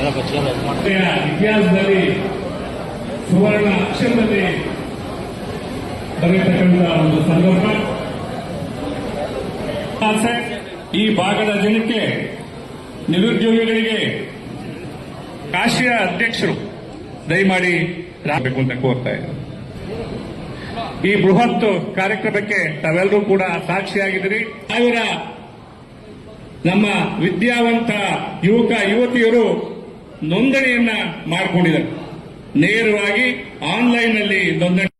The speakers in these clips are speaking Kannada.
ಸಂಸ್ಥೆಯ ಇತಿಹಾಸದಲ್ಲಿ ಸುವರ್ಣ ಅಕ್ಷರದಲ್ಲಿ ಬರೆಯತಕ್ಕಂಥ ಒಂದು ಸಂದರ್ಭ. ಈ ಭಾಗದ ಜನಕ್ಕೆ ನಿರುದ್ಯೋಗಿಗಳಿಗೆ ರಾಷ್ಟ್ರೀಯ ಅಧ್ಯಕ್ಷರು ದಯಮಾಡಿ ರಾಗಬೇಕು ಅಂತ ಕೋರ್ತಾ ಇದ್ದಾರೆ. ಈ ಬೃಹತ್ ಕಾರ್ಯಕ್ರಮಕ್ಕೆ ತಾವೆಲ್ಲರೂ ಕೂಡ ಸಾಕ್ಷಿಯಾಗಿದ್ದೀರಿ. ಸಾವಿರ ನಮ್ಮ ವಿದ್ಯಾವಂತ ಯುವಕ, ಯುವತಿಯರು ನೋಂದಣಿಯನ್ನ ಮಾಡಿಕೊಂಡಿದ್ದಾರೆ. ನೇರವಾಗಿ ಆನ್ಲೈನ್ನಲ್ಲಿ ನೋಂದಣಿ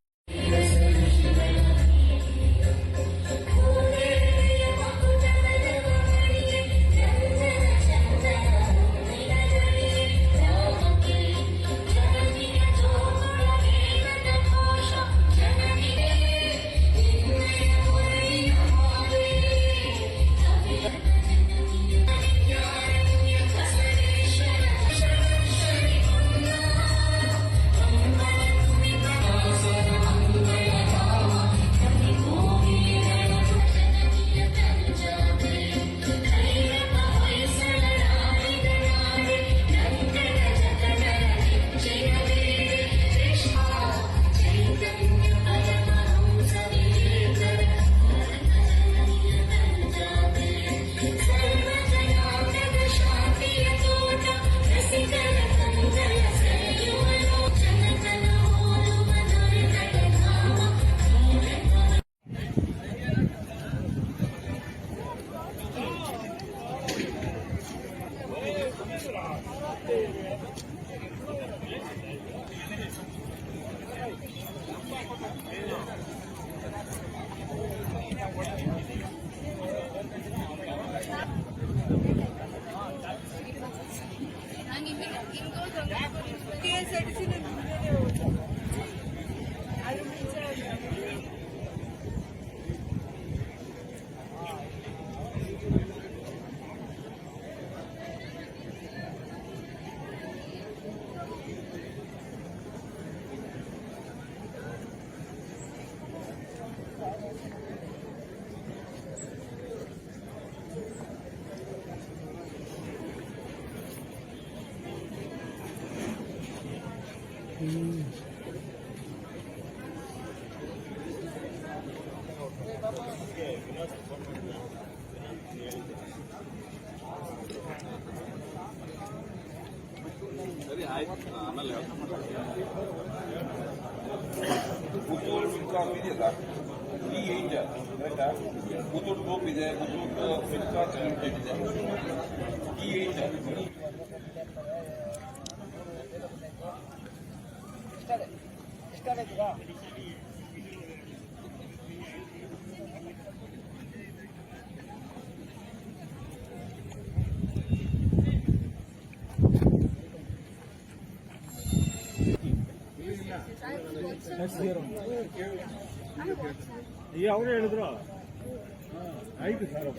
टीएसआरटीसी ने Huzur Sultan bir yazar. Bir yayınca. Evet ha. Huzur bu bir de. Huzur Sultan önce bir de. Bir. 사이즈가 이 아우리 애들아. 어, 아이도 잘하고